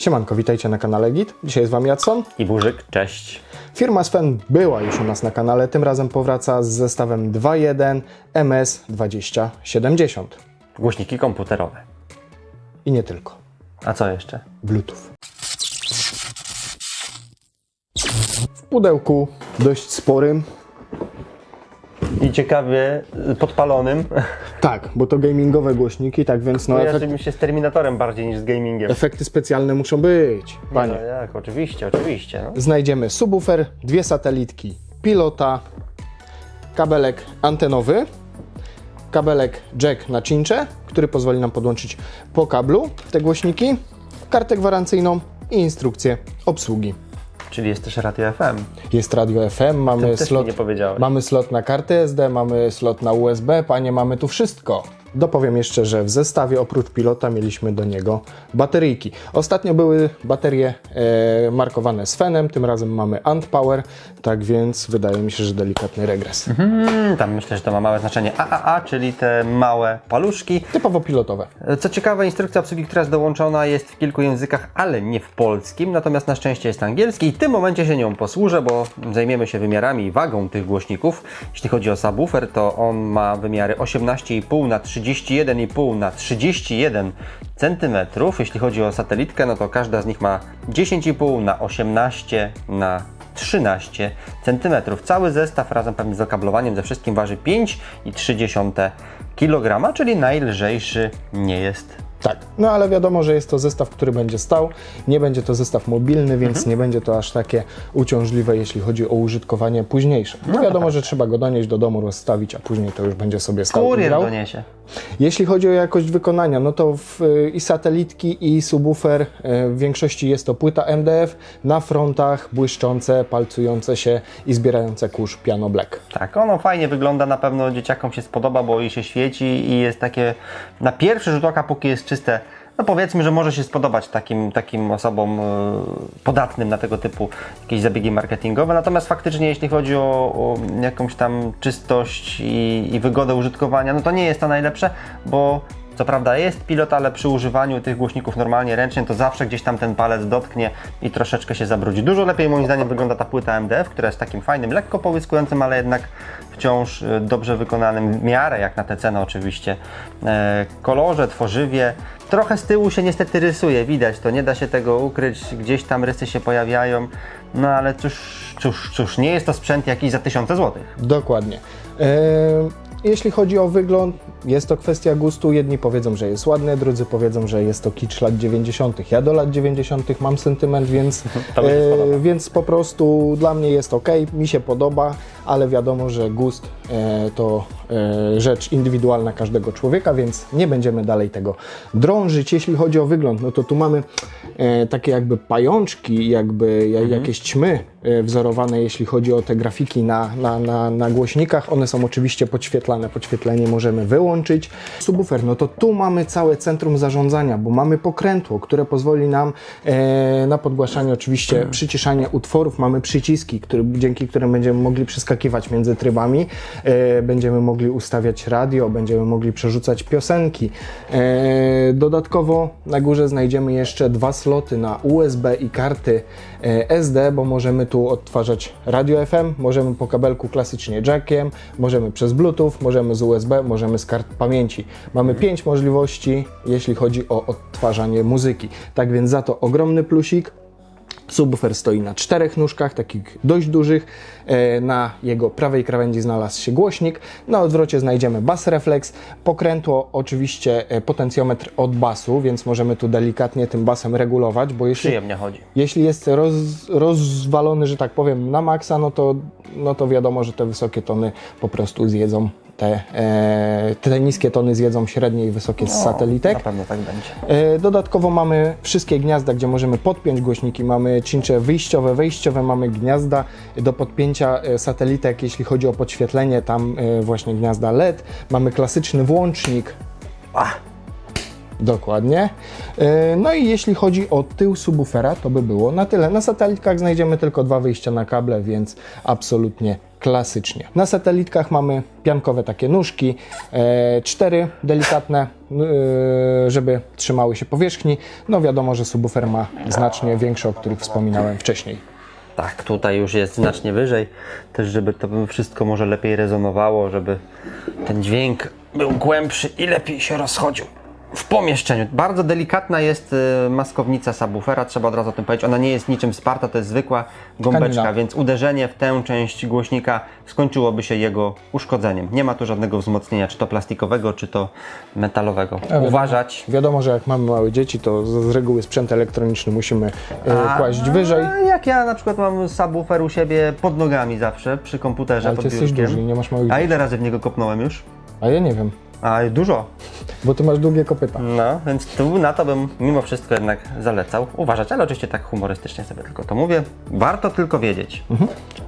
Siemanko, witajcie na kanale Git. Dzisiaj jest Wam Jadson. I Burzyk, cześć. Firma Sven była już u nas na kanale, tym razem powraca z zestawem 2.1 MS2070. Głośniki komputerowe. I nie tylko. A co jeszcze? Bluetooth. W pudełku dość sporym. Ciekawie y, podpalonym. Tak, bo to gamingowe głośniki, tak więc no Kojarzy efekt, mi się z Terminatorem bardziej niż z gamingiem. efekty specjalne muszą być, No panie. jak, oczywiście, oczywiście. No. Znajdziemy subwoofer, dwie satelitki, pilota, kabelek antenowy, kabelek jack na cincze, który pozwoli nam podłączyć po kablu te głośniki, kartę gwarancyjną i instrukcję obsługi. Czyli jest też radio FM. Jest radio FM, mamy slot, mamy slot na kartę SD, mamy slot na USB, panie, mamy tu wszystko. Dopowiem jeszcze, że w zestawie oprócz pilota mieliśmy do niego bateryjki. Ostatnio były baterie e, markowane z Fenem, tym razem mamy Antpower, tak więc wydaje mi się, że delikatny regres. Hmm, tam myślę, że to ma małe znaczenie AAA, czyli te małe paluszki. Typowo pilotowe. Co ciekawe, instrukcja obsługi, która jest dołączona, jest w kilku językach, ale nie w polskim, natomiast na szczęście jest angielski i w tym momencie się nią posłużę, bo zajmiemy się wymiarami i wagą tych głośników. Jeśli chodzi o subwoofer, to on ma wymiary 18,5 na 31,5 na 31 cm. Jeśli chodzi o satelitkę, no to każda z nich ma 10,5 na 18 na 13 cm. Cały zestaw razem pewnie z okablowaniem ze wszystkim waży 5,3 kg, czyli najlżejszy nie jest. Tak, no ale wiadomo, że jest to zestaw, który będzie stał. Nie będzie to zestaw mobilny, więc Mhm. nie będzie to aż takie uciążliwe, jeśli chodzi o użytkowanie późniejsze. No wiadomo, że trzeba go donieść do domu, rozstawić, a później to już będzie sobie stał Kurier doniesie. Jeśli chodzi o jakość wykonania, no to w, i satelitki, i subwoofer e, w większości jest to płyta MDF na frontach błyszczące, palcujące się i zbierające kurz piano black. Tak, ono fajnie wygląda, na pewno dzieciakom się spodoba, bo i się świeci i jest takie na pierwszy rzut oka, póki jest czyste, no powiedzmy, że może się spodobać takim, takim osobom e, podatnym na tego typu jakieś zabiegi marketingowe. Natomiast faktycznie, jeśli chodzi o, o jakąś tam czystość i, i wygodę użytkowania, no to nie jest to najlepsze, bo co prawda jest pilot, ale przy używaniu tych głośników normalnie ręcznie, to zawsze gdzieś tam ten palec dotknie i troszeczkę się zabrudzi. Dużo lepiej moim zdaniem wygląda ta płyta MDF, która jest takim fajnym, lekko połyskującym, ale jednak wciąż y, dobrze wykonanym, w miarę jak na tę cenę oczywiście, e, kolorze, tworzywie. Trochę z tyłu się niestety rysuje, widać to, nie da się tego ukryć, gdzieś tam rysy się pojawiają, no ale cóż, cóż, cóż, nie jest to sprzęt jakiś za tysiące złotych. Dokładnie. E, jeśli chodzi o wygląd, jest to kwestia gustu. Jedni powiedzą, że jest ładny, drudzy powiedzą, że jest to kicz lat 90. Ja do lat 90. mam sentyment, więc, spodoba. więc po prostu dla mnie jest ok, mi się podoba, ale wiadomo, że gust e, to e, rzecz indywidualna każdego człowieka, więc nie będziemy dalej tego drążyć. Jeśli chodzi o wygląd, no to tu mamy e, takie jakby pajączki, jakby ja- jakieś ćmy e, wzorowane, jeśli chodzi o te grafiki na, na, na, na głośnikach. One są oczywiście podświetlane, podświetlenie możemy wyłączyć. Subwoofer, no to tu mamy całe centrum zarządzania, bo mamy pokrętło, które pozwoli nam e, na podgłaszanie, oczywiście przyciszanie utworów. Mamy przyciski, który, dzięki którym będziemy mogli przeskakiwać między trybami. E, będziemy mogli ustawiać radio, będziemy mogli przerzucać piosenki. E, dodatkowo na górze znajdziemy jeszcze dwa sloty na USB i karty e, SD, bo możemy tu odtwarzać radio FM, możemy po kabelku klasycznie jackiem, możemy przez Bluetooth, możemy z USB, możemy z kart pamięci. Mamy pięć możliwości, jeśli chodzi o odtwarzanie muzyki. Tak więc za to ogromny plusik. Subwoofer stoi na czterech nóżkach, takich dość dużych. E, Na jego prawej krawędzi znalazł się głośnik. Na odwrocie znajdziemy bas reflex. Pokrętło oczywiście e, potencjometr od basu, więc możemy tu delikatnie tym basem regulować, bo jeśli, Przyjemnie chodzi. jeśli jest roz, rozwalony, że tak powiem, na maksa, no to, no to wiadomo, że te wysokie tony po prostu zjedzą te, e, te niskie tony zjedzą średnie i wysokie z satelitek. Na pewno tak będzie. E, Dodatkowo mamy wszystkie gniazda, gdzie możemy podpiąć głośniki. Mamy cincze wyjściowe, wejściowe, mamy gniazda do podpięcia e, satelitek, jeśli chodzi o podświetlenie, tam właśnie gniazda LED. Mamy klasyczny włącznik. Dokładnie. E, No i jeśli chodzi o tył subwoofera, to by było na tyle. Na satelitkach znajdziemy tylko dwa wyjścia na kable, więc absolutnie klasycznie. Na satelitkach mamy piankowe takie nóżki, e, cztery delikatne, e, żeby trzymały się powierzchni. No wiadomo, że subwoofer ma znacznie większe, o których wspominałem wcześniej. Tak, tutaj już jest znacznie wyżej, też żeby to wszystko może lepiej rezonowało, żeby ten dźwięk był głębszy i lepiej się rozchodził w pomieszczeniu. Bardzo delikatna jest y, maskownica subwoofera, trzeba od razu o tym powiedzieć. Ona nie jest niczym sparta, to jest zwykła gąbeczka, Tkanina. więc uderzenie w tę część głośnika skończyłoby się jego uszkodzeniem. Nie ma tu żadnego wzmocnienia, czy to plastikowego, czy to metalowego. wiadomo. Uważać. Wiadomo, że jak mamy małe dzieci, to z reguły sprzęt elektroniczny musimy e, kłaść wyżej. A Jak ja na przykład mam subwoofer u siebie pod nogami zawsze, przy komputerze, Ale pod ty jesteś biurkiem. duży nie masz małych A dzieci. ile razy w niego kopnąłem już? A ja nie wiem, A dużo. bo ty masz długie kopyta. No, więc tu na to bym mimo wszystko jednak zalecał uważać, ale oczywiście tak humorystycznie sobie tylko to mówię. Warto tylko wiedzieć.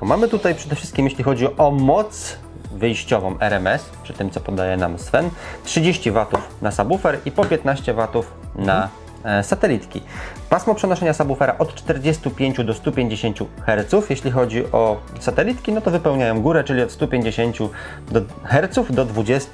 Bo mamy tutaj przede wszystkim, jeśli chodzi o moc wyjściową RMS, przy tym co podaje nam Sven, 30 W na subwoofer i po 15 W na e, satelitki. Pasmo przenoszenia subwoofera od 45 do 150 Hz. Jeśli chodzi o satelitki, no to wypełniają górę, czyli od 150 do Hz do 20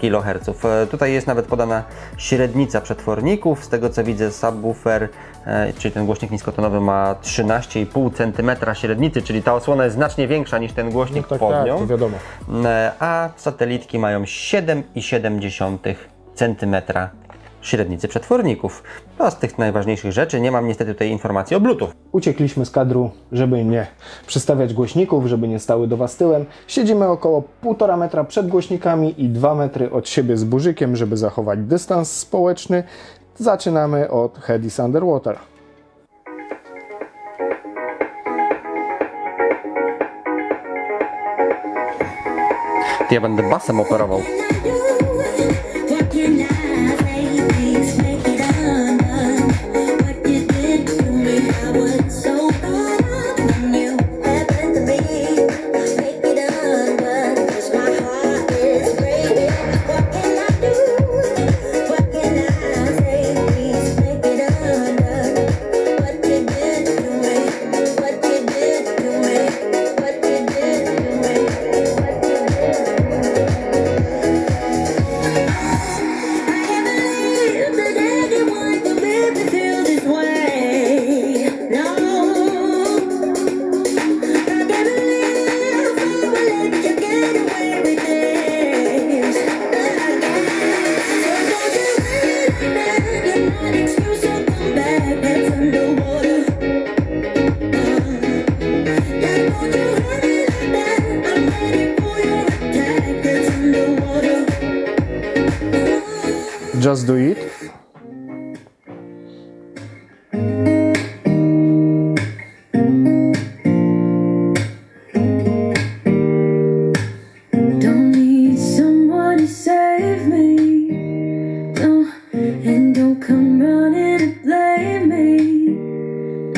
kHz. E, Tutaj jest nawet podana średnica przetworników. Z tego co widzę, subwoofer, e, czyli ten głośnik niskotonowy ma 13,5 cm średnicy, czyli ta osłona jest znacznie większa niż ten głośnik Tak, pod tak, nią. to wiadomo. E, a satelitki mają 7,7 cm średnicy przetworników. To z tych najważniejszych rzeczy. Nie mam niestety tutaj informacji o Bluetooth. Uciekliśmy z kadru, żeby nie przystawiać głośników, żeby nie stały do Was tyłem. Siedzimy około 1,5 metra przed głośnikami i 2 metry od siebie z burzykiem, żeby zachować dystans społeczny. Zaczynamy od Head is Underwater. Ja będę basem operował. Just do it. Don't need someone to save me. And don't come running to blame me.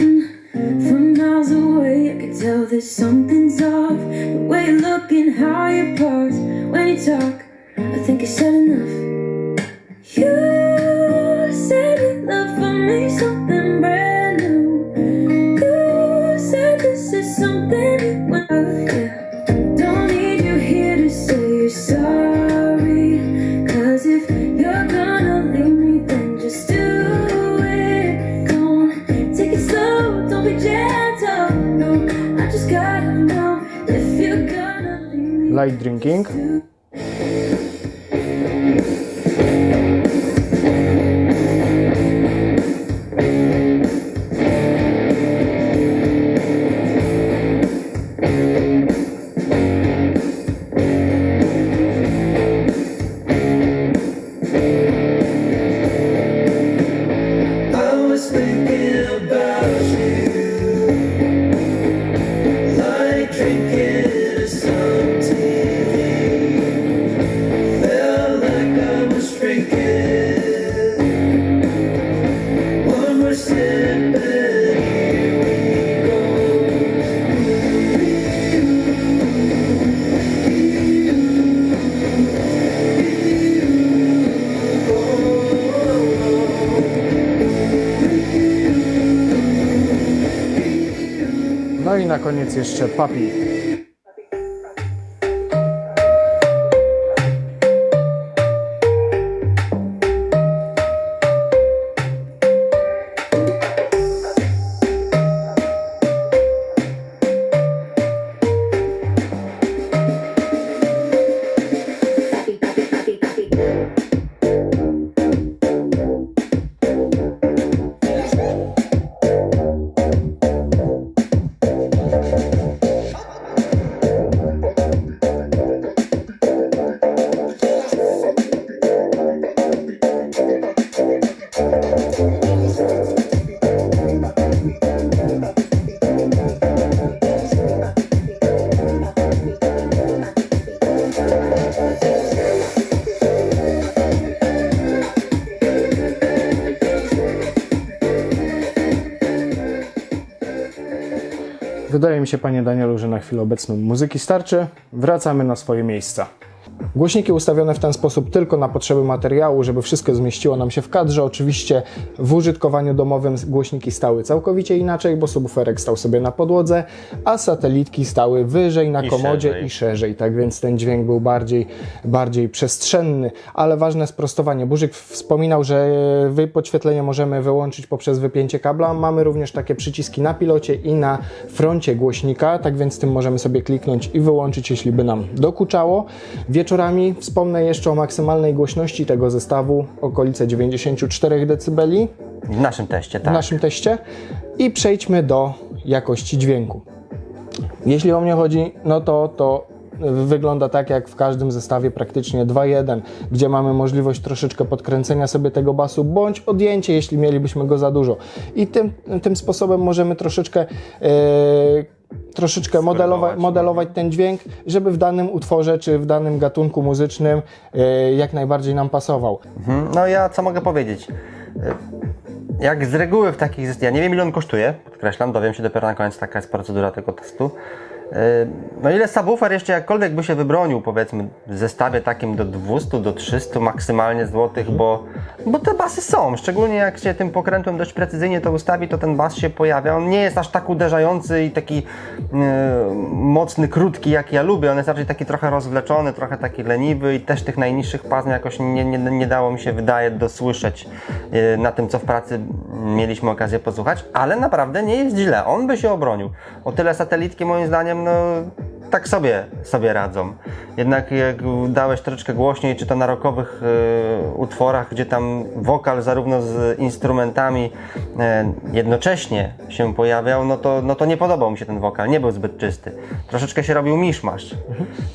Mm, From miles away, I can tell that something's off. The way you look and how you pose when you talk, I think I said enough. You said you love for me something brand new. You said this is something you want. Don't need you here to say you're sorry. Cause if you're gonna leave me, then just do it. Take it slow, don't be gentle. No, I just gotta know if you're gonna leave me. Light drinking. No i na koniec jeszcze papi. Wydaje mi się, panie Danielu, że na chwilę obecną muzyki starczy. Wracamy na swoje miejsca. Głośniki ustawione w ten sposób tylko na potrzeby materiału, żeby wszystko zmieściło nam się w kadrze. Oczywiście w użytkowaniu domowym głośniki stały całkowicie inaczej, bo subwooferek stał sobie na podłodze, a satelitki stały wyżej na I komodzie szerzej. i szerzej, tak więc ten dźwięk był bardziej, bardziej przestrzenny. Ale ważne sprostowanie. Burzyk wspominał, że wy podświetlenie możemy wyłączyć poprzez wypięcie kabla. Mamy również takie przyciski na pilocie i na froncie głośnika, tak więc tym możemy sobie kliknąć i wyłączyć, jeśli by nam dokuczało. Wieczorami wspomnę jeszcze o maksymalnej głośności tego zestawu, okolice 94 dB W naszym teście, w tak. naszym teście i przejdźmy do jakości dźwięku. Jeśli o mnie chodzi, no to to wygląda tak jak w każdym zestawie praktycznie 2.1, gdzie mamy możliwość troszeczkę podkręcenia sobie tego basu, bądź odjęcie, jeśli mielibyśmy go za dużo. I tym, tym sposobem możemy troszeczkę e, troszeczkę modelować, modelować ten dźwięk, żeby w danym utworze czy w danym gatunku muzycznym e, jak najbardziej nam pasował. Mhm. No ja co mogę powiedzieć? Y, Jak z reguły w takich zestawach, ja nie wiem ile on kosztuje, podkreślam, dowiem się dopiero na koniec, taka jest procedura tego testu. Y, No ile subwoofer jeszcze jakkolwiek by się wybronił, powiedzmy, w zestawie takim do 200, do 300 maksymalnie złotych, bo, bo te basy są, szczególnie jak się tym pokrętłem dość precyzyjnie to ustawi, to ten bas się pojawia. On nie jest aż tak uderzający i taki y, mocny, krótki jak ja lubię, on jest raczej taki trochę rozwleczony, trochę taki leniwy i też tych najniższych pasm jakoś nie, nie, nie dało mi się, wydaje, dosłyszeć y, na tym, co w pracy mieliśmy okazję posłuchać, ale naprawdę nie jest źle, on by się obronił. O tyle satelitki moim zdaniem, no tak sobie, sobie radzą. Jednak jak dałeś troszeczkę głośniej, czy to na rockowych y, utworach, gdzie tam wokal zarówno z instrumentami y, jednocześnie się pojawiał, no to, no to nie podobał mi się ten wokal, nie był zbyt czysty. Troszeczkę się robił miszmasz.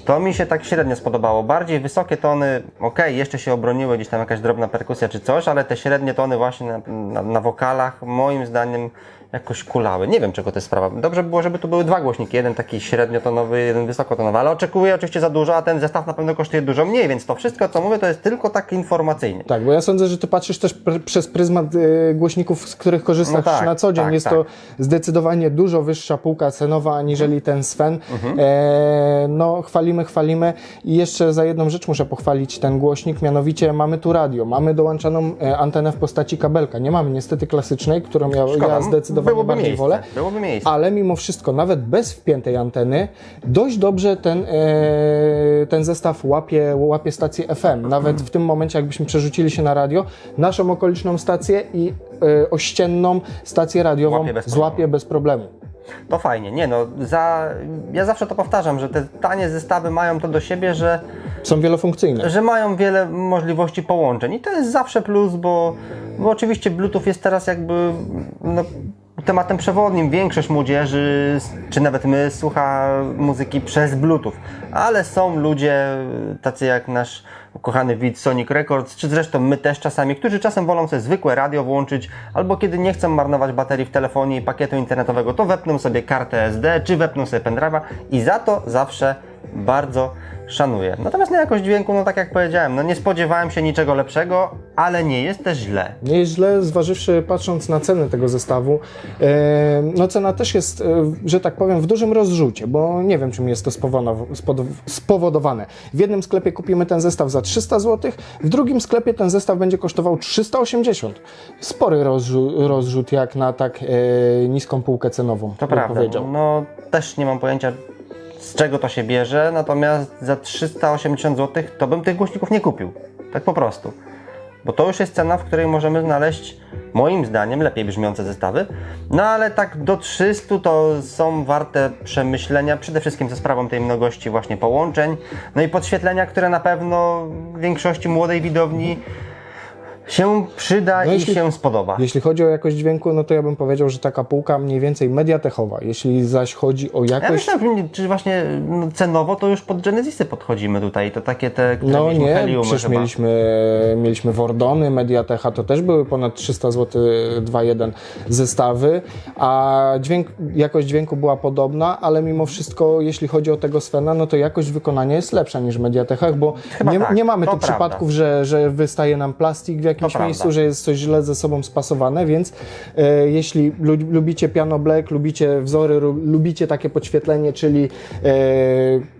To mi się tak średnio spodobało. Bardziej wysokie tony, okej, jeszcze się obroniły, gdzieś tam jakaś drobna perkusja czy coś, ale te średnie tony właśnie na, na, na wokalach moim zdaniem jakoś kulały. Nie wiem, czego to jest sprawa. Dobrze by było, żeby tu były dwa głośniki. Jeden taki średniotonowy, jeden wysokotonowy, ale oczekuję oczywiście za dużo, a ten zestaw na pewno kosztuje dużo mniej, więc to wszystko, co mówię, to jest tylko tak informacyjnie. Tak, bo ja sądzę, że ty patrzysz też pr- przez pryzmat y, głośników, z których korzystasz No tak, na co dzień. tak, Jest tak. to zdecydowanie dużo wyższa półka cenowa aniżeli ten Sven. Mhm. E, no, chwalimy, chwalimy. I jeszcze za jedną rzecz muszę pochwalić ten głośnik, mianowicie mamy tu radio, mamy dołączoną e, antenę w postaci kabelka. Nie mamy niestety klasycznej, którą ja, Szkoda, ja zdecydowanie byłoby bardziej miejsce, wolę. byłoby miejsce. Ale mimo wszystko, nawet bez wpiętej anteny, dość dobrze ten, e, ten zestaw łapie, łapie stację FM. Nawet w tym momencie, jakbyśmy przerzucili się na radio, naszą okoliczną stację i e, ościenną stację radiową Łapie bez złapie bez problemu. To fajnie. Nie no, za, ja zawsze to powtarzam, że te tanie zestawy mają to do siebie, że Są wielofunkcyjne. że mają wiele możliwości połączeń i to jest zawsze plus, bo, bo oczywiście Bluetooth jest teraz jakby no, tematem przewodnim. Większość młodzieży, czy nawet my, słucha muzyki przez Bluetooth, ale są ludzie tacy jak nasz ukochany widz Sonic Records, czy zresztą my też czasami, którzy czasem wolą sobie zwykłe radio włączyć, albo kiedy nie chcą marnować baterii w telefonie i pakietu internetowego, to wepną sobie kartę SD, czy wepną sobie pendrive'a i za to zawsze bardzo szanuję. Natomiast na jakość dźwięku, no tak jak powiedziałem, no nie spodziewałem się niczego lepszego, ale nie jest też źle. Nie jest źle, zważywszy, patrząc na cenę tego zestawu. E, no cena też jest, e, że tak powiem, w dużym rozrzucie, bo nie wiem, czym jest to spowodowane. W jednym sklepie kupimy ten zestaw za 300 zł, w drugim sklepie ten zestaw będzie kosztował 380. Spory rozrzu- rozrzut jak na tak e, niską półkę cenową, To prawda. powiedział. No też nie mam pojęcia z czego to się bierze, natomiast za 380 zł to bym tych głośników nie kupił. Tak po prostu. Bo to już jest cena, w której możemy znaleźć, moim zdaniem, lepiej brzmiące zestawy. No ale tak do 300 to są warte przemyślenia, przede wszystkim ze sprawą tej mnogości właśnie połączeń. No i podświetlenia, które na pewno większości młodej widowni się przyda No i jeśli- się spodoba. Jeśli chodzi o jakość dźwięku, no to ja bym powiedział, że taka półka mniej więcej mediatechowa. Jeśli zaś chodzi o Ja jakość... myślę, czy właśnie no, cenowo to już pod Genesisy podchodzimy tutaj. To takie te, które No mieliśmy nie, przecież chyba. mieliśmy, mieliśmy Wordony, Mediatecha, to też były ponad 300 zł 2.1 zestawy, a dźwięk, jakość dźwięku była podobna, ale mimo wszystko, jeśli chodzi o tego Svena, no to jakość wykonania jest lepsza niż w Mediatechach, bo nie, tak, nie mamy tu prawda. przypadków, że, że wystaje nam plastik w jakimś prawda. miejscu, że jest coś źle ze sobą spasowane, więc e, jeśli lu, lubicie piano black, lubicie wzory, ru, lubicie takie podświetlenie, czyli e,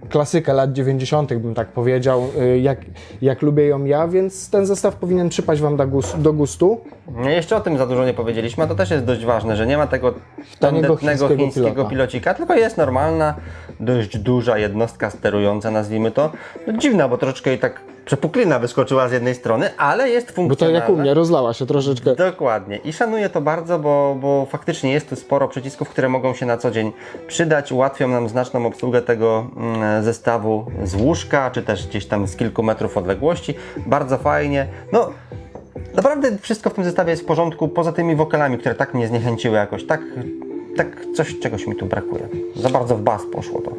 klasykę lat 90., bym tak powiedział, e, jak, jak lubię ją ja, więc ten zestaw powinien przypaść Wam do gustu. Do gustu. No, Jeszcze o tym za dużo nie powiedzieliśmy, a to też jest dość ważne, że nie ma tego tandetnego chińskiego chińskiego pilota. pilocika, tylko jest normalna, dość duża jednostka sterująca, nazwijmy to. No, dziwna, bo troszeczkę jej tak przepuklina wyskoczyła z jednej strony, ale jest Bo to funkcjonalna. jak u mnie, rozlała się troszeczkę. Dokładnie. I szanuję to bardzo, bo, bo faktycznie jest tu sporo przycisków, które mogą się na co dzień przydać. Ułatwią nam znaczną obsługę tego mm, zestawu z łóżka, czy też gdzieś tam z kilku metrów odległości. Bardzo fajnie. No, naprawdę wszystko w tym zestawie jest w porządku, poza tymi wokalami, które tak mnie zniechęciły jakoś. Tak, tak coś, czegoś mi tu brakuje. Za bardzo w bas poszło to.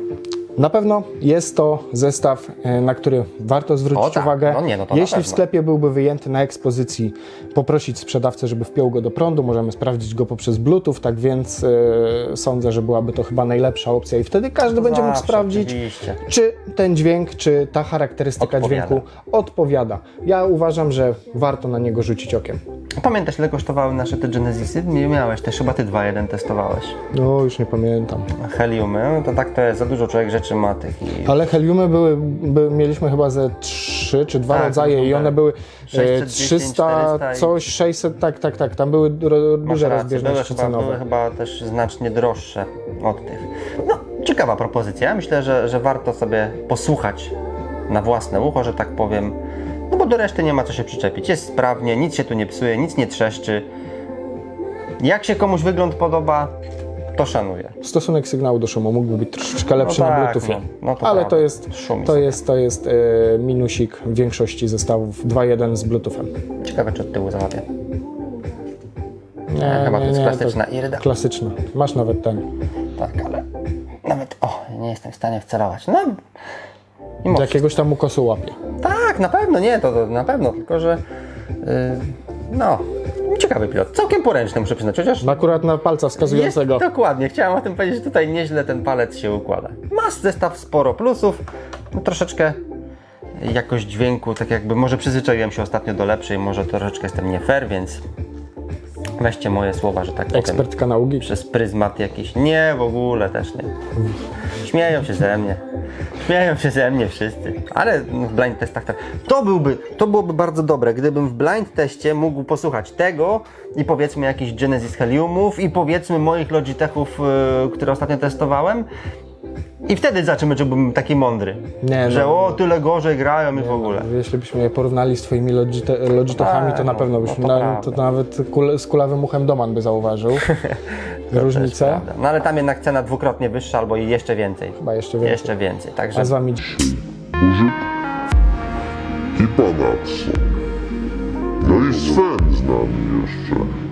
Na pewno jest to zestaw, e, na który warto zwrócić O tak, uwagę. no nie, no Jeśli w sklepie byłby wyjęty na ekspozycji, poprosić sprzedawcę, żeby wpiął go do prądu, możemy sprawdzić go poprzez Bluetooth, tak więc e, sądzę, że byłaby to chyba najlepsza opcja i wtedy każdy będzie mógł sprawdzić, oczywiście. czy ten dźwięk, czy ta charakterystyka Odpowiada. dźwięku odpowiada. Ja uważam, że warto na niego rzucić okiem. Pamiętasz, ile kosztowały nasze te Genesisy? Nie miałeś, też chyba ty 2.1 testowałeś. No, już nie pamiętam. Heliumy, to tak to jest, za dużo człowiek rzeczy ma tych i Ale heliumy były, by, mieliśmy chyba ze trzy czy dwa Tak, rodzaje i tak. one były e, 610, 300, 400 i- coś, 600, tak, tak, tak, tam były ro, duże rację, rozbieżności były chyba, były cenowe. chyba też znacznie droższe od tych. No, ciekawa propozycja. Myślę, że, że warto sobie posłuchać na własne ucho, że tak powiem. No bo do reszty nie ma co się przyczepić. Jest sprawnie, nic się tu nie psuje, nic nie trzeszczy. Jak się komuś wygląd podoba, to szanuję. Stosunek sygnału do szumu mógłby być troszeczkę lepszy na tak, Bluetoothie, no, no to ale prawda. to jest, Szumi to sobie. jest, to jest e, minusik w większości zestawów 2.1 z Bluetoothem. Ciekawe, czy od tyłu załapie. Nie, Chyba to jest klasyczna irda. Klasyczna. Masz nawet ten. Tak, ale nawet, o, nie jestem w stanie wcelować. No, Do jakiegoś tam ukosu łapie. Tak, na pewno, nie, to, to na pewno, tylko że yy, no, ciekawy pilot, całkiem poręczny muszę przyznać, chociaż Akurat na palca jest, wskazującego. dokładnie, chciałem o tym powiedzieć, że tutaj nieźle ten palec się układa. Ma zestaw sporo plusów, no, troszeczkę jakość dźwięku, tak jakby, może przyzwyczaiłem się ostatnio do lepszej, może troszeczkę jestem nie fair, więc weźcie moje słowa, że tak powiem. Ekspert kanału Geek. Przez pryzmat jakiś. Nie, w ogóle też nie. Śmieją się ze mnie. Śmieją się ze mnie wszyscy. Ale w blind testach tak. To byłby, to byłoby bardzo dobre, gdybym w blind teście mógł posłuchać tego i powiedzmy jakichś Genesis Heliumów i powiedzmy moich Logitechów, yy, które ostatnio testowałem. I wtedy zobaczymy, czy byłbym taki mądry. Nie, że no. o, tyle gorzej grają i w ogóle. Jeśli byśmy je porównali z twoimi Logite Logitechami, Tak, to na no, pewno no byśmy, to na, to nawet kul, z kulawym uchem Doman by zauważył różnicę. No ale tam jednak cena dwukrotnie wyższa albo i jeszcze więcej. Chyba jeszcze więcej. Jeszcze więcej. Także A z wami i. No i Sven z nami jeszcze.